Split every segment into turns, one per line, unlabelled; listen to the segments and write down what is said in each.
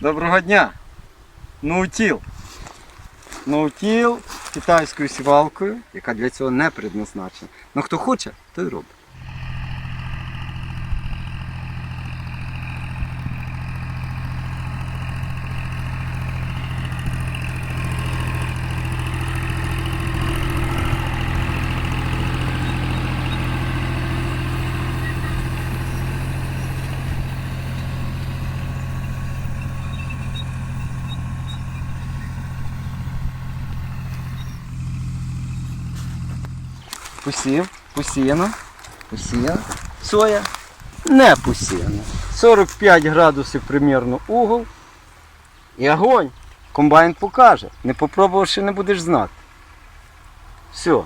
Доброго дня! Ноутіл. Ноутіл китайською сівалкою, яка для цього не предназначена. Ну хто хоче, той робить. Посів, посіяно, посіяно. Соя не посіяна. 45 градусів примірно угол. І огонь. Комбайн покаже. Не попробувавши, не будеш знати. Все.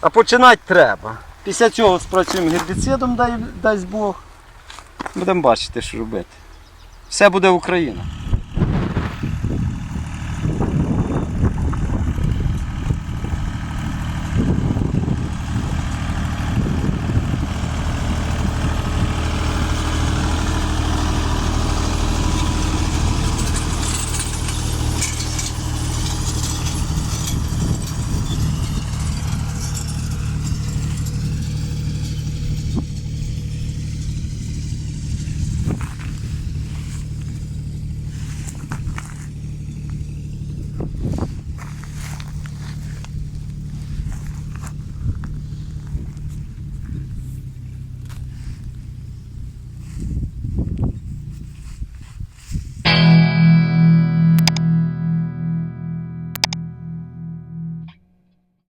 А починати треба. Після цього спрацюємо гербіцидом, дай, дасть Бог. Будемо бачити, що робити. Все буде Україна.